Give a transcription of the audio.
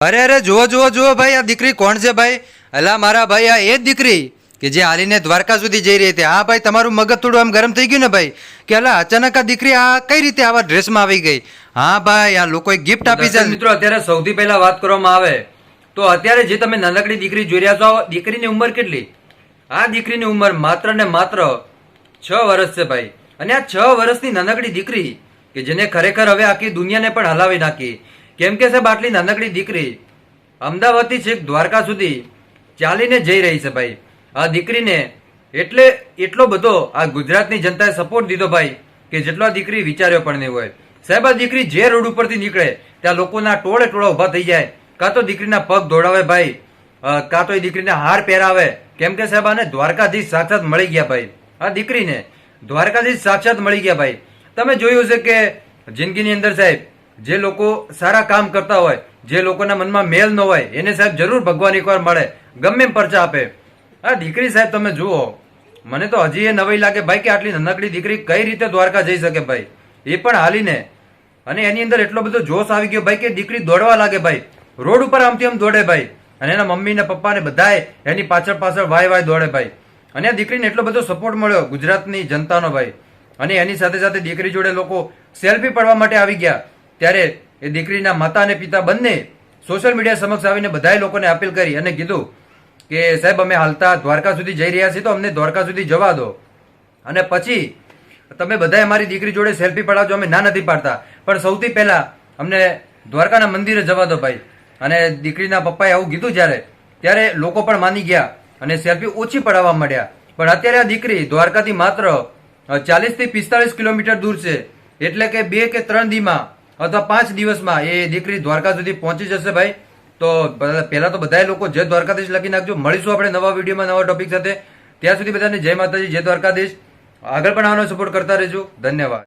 અરે અરે જુઓ જુઓ જુઓ ભાઈ આ દીકરી કોણ છે ભાઈ? અલા મારા ભાઈ આ એ જ દીકરી કે જે હાલીને દ્વારકા સુધી જઈ રહી હતી. હા ભાઈ તમારું મગજ થોડું આમ ગરમ થઈ ગયું ને ભાઈ? કે અલા અચાનક આ દીકરી આ કઈ રીતે આવા ડ્રેસમાં આવી ગઈ? હા ભાઈ આ લોકોએ ગિફ્ટ આપી છે. મિત્રો અત્યારે સૌથી પહેલા વાત કરવામાં આવે તો અત્યારે જે તમે નાનકડી દીકરી જોઈ રહ્યા છો દીકરીની ઉંમર કેટલી? આ દીકરીની ઉંમર માત્ર ને માત્ર છ વર્ષ છે ભાઈ. અને આ છ વર્ષની નાનકડી દીકરી કે જેને ખરેખર હવે આખી દુનિયાને પણ હલાવી નાખી કેમ કે સાહેબ, આટલી નાનકડી દીકરી અમદાવાદથી છેક દ્વારકા સુધી ચાલીને જઈ રહી છે ભાઈ. આ દીકરીને એટલે એટલો બધો આ ગુજરાતની જનતાએ સપોર્ટ દીધો ભાઈ કે જેટલો આ દીકરી વિચાર્યો પણ નહીં હોય. સાહેબ, આ દીકરી જે રોડ ઉપરથી નીકળે, ત્યાં લોકોના ટોળે ટોળા ઊભા થઈ જાય. કાં તો દીકરીના પગ દોડાવે ભાઈ કાં તો એ દીકરીને હાર પહેરાવે. કેમ કે સાહેબ, આને દ્વારકાધીશ સાક્ષાત મળી ગયા ભાઈ. આ દીકરીને દ્વારકાધીશ સાક્ષાત મળી ગયા ભાઈ. તમે જોયું છે કે જિંદગીની અંદર સાહેબ જે લોકો સારા કામ કરતા હોય, જે લોકોના મનમાં મેલ ન હોય, એને સાહેબ જરૂર ભગવાન એકવાર મળે, ગમે એમ પરચા આપે. આ દીકરી સાહેબ તમે જુઓ, મને તો હજી એ નવાઈ લાગે, ભાઈ, કે આટલી નાનકડી દીકરી કઈ રીતે દ્વારકા જઈ શકે ભાઈ? એ પણ હાલીને, અને એની અંદર એટલો બધો જોશ આવી ગયો, ભાઈ, કે દીકરી દોડવા લાગે ભાઈ, રોડ ઉપર આમથી આમ દોડે ભાઈ, અને એના મમ્મી ને પપ્પા ને બધાય એની પાછળ પાછળ વાય વાય દોડે ભાઈ. અને આ દીકરીને એટલો બધો સપોર્ટ મળ્યો, ગુજરાતની જનતાનો ભાઈ. અને એની સાથે સાથે દીકરી જોડે લોકો સેલ્ફી પડવા માટે આવી ગયા. ત્યારે એ દીકરીના માતા અને પિતા બંને સોશિયલ મીડિયા સમક્ષ આવીને બધાય લોકોને અપીલ કરી અને કીધું કે, સાહેબ, અમે હાલતા દ્વારકા સુધી જઈ રહ્યા છીએ તો અમને દ્વારકા સુધી જવા દો. અને પછી તમે બધાએ મારી દીકરી જોડે સેલ્ફી પડાવજો, અમે ના નથી પાડતા. પણ સૌથી પહેલા અમને દ્વારકાના મંદિરે જવા દો ભાઈ. અને દીકરીના પપ્પાએ આવું કીધું જ્યારે, ત્યારે લોકો પણ માની ગયા અને સેલ્ફી ઓછી પડાવવા માંડ્યા. પણ અત્યારે આ દીકરી દ્વારકાથી માત્ર ચાલીસથી પિસ્તાળીસ કિલોમીટર દૂર છે. એટલે કે બે કે ત્રણ દીમાં અથવા પાંચ દિવસમાં એ દીકરી દ્વારકા સુધી પહોંચી જશે ભાઈ. તો પહેલા તો બધા લોકો જય દ્વારકાધીશ લખી નાખજો. મળીશું આપણે નવા વિડીયોમાં નવા ટોપિક સાથે. ત્યાં સુધી બધાને જય માતાજી, જય દ્વારકાધીશ. આગળ પણ આવવાનો સપોર્ટ કરતા રહેજો. ધન્યવાદ.